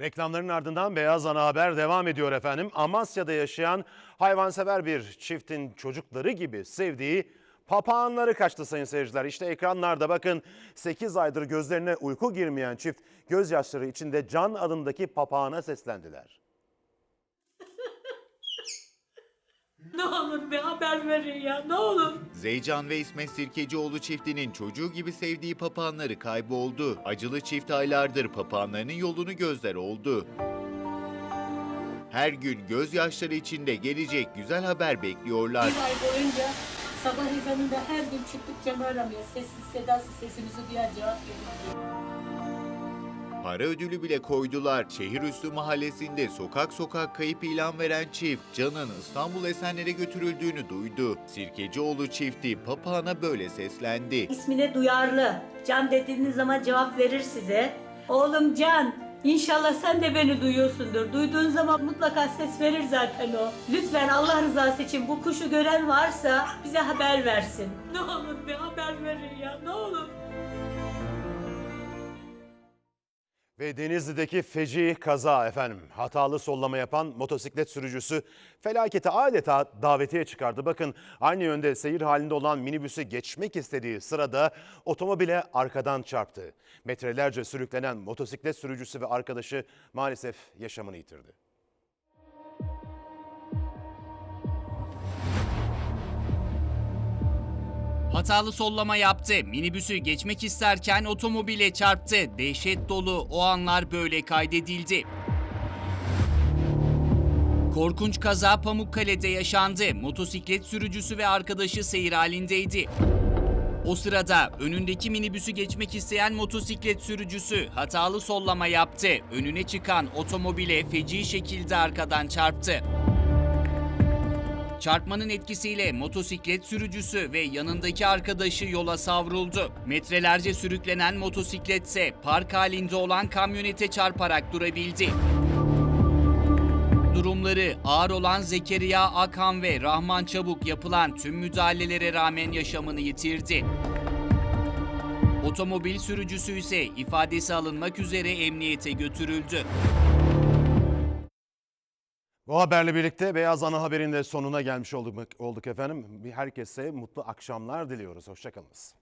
Reklamların ardından Beyaz Ana Haber devam ediyor efendim. Amasya'da yaşayan hayvansever bir çiftin çocukları gibi sevdiği papağanları kaçtı sayın seyirciler. İşte ekranlarda bakın 8 aydır gözlerine uyku girmeyen çift gözyaşları içinde Can adındaki papağana seslendiler. Ne olur bir haber verin ya ne olur. Zeycan ve İsmet Sirkecioğlu çiftinin çocuğu gibi sevdiği papağanları kayboldu. Acılı çift aylardır papağanlarının yolunu gözler oldu. Her gün gözyaşları içinde gelecek güzel haber bekliyorlar. Bir ay boyunca sabah ezanında her gün çıktık Cem'i aramıyor. Sessiz sedasız sesimizi duyar cevap veriyor. Para ödülü bile koydular. Şehirüstü mahallesinde sokak sokak kayıp ilan veren çift Can'ın İstanbul Esenler'e götürüldüğünü duydu. Sirkecioğlu çifti papağana böyle seslendi. İsmine duyarlı. Can dediğiniz zaman cevap verir size. Oğlum Can, inşallah sen de beni duyuyorsundur. Duyduğun zaman mutlaka ses verir zaten o. Lütfen Allah rızası için bu kuşu gören varsa bize haber versin. Ne olur bir haber verin ya ne olur. Ve Denizli'deki feci kaza efendim. Hatalı sollama yapan motosiklet sürücüsü felakete adeta davetiye çıkardı. Bakın aynı yönde seyir halinde olan minibüsü geçmek istediği sırada otomobile arkadan çarptı. Metrelerce sürüklenen motosiklet sürücüsü ve arkadaşı maalesef yaşamını yitirdi. Hatalı sollama yaptı. Minibüsü geçmek isterken otomobile çarptı. Dehşet dolu o anlar böyle kaydedildi. Korkunç kaza Pamukkale'de yaşandı. Motosiklet sürücüsü ve arkadaşı seyir halindeydi. O sırada önündeki minibüsü geçmek isteyen motosiklet sürücüsü hatalı sollama yaptı. Önüne çıkan otomobile feci şekilde arkadan çarptı. Çarpmanın etkisiyle motosiklet sürücüsü ve yanındaki arkadaşı yola savruldu. Metrelerce sürüklenen motosikletse park halinde olan kamyonete çarparak durabildi. Durumları ağır olan Zekeriya Akan ve Rahman Çabuk yapılan tüm müdahalelere rağmen yaşamını yitirdi. Otomobil sürücüsü ise ifadesi alınmak üzere emniyete götürüldü. Bu haberle birlikte Beyaz Ana Haber'in de sonuna gelmiş olduk, olduk efendim. Herkese mutlu akşamlar diliyoruz. Hoşçakalınız.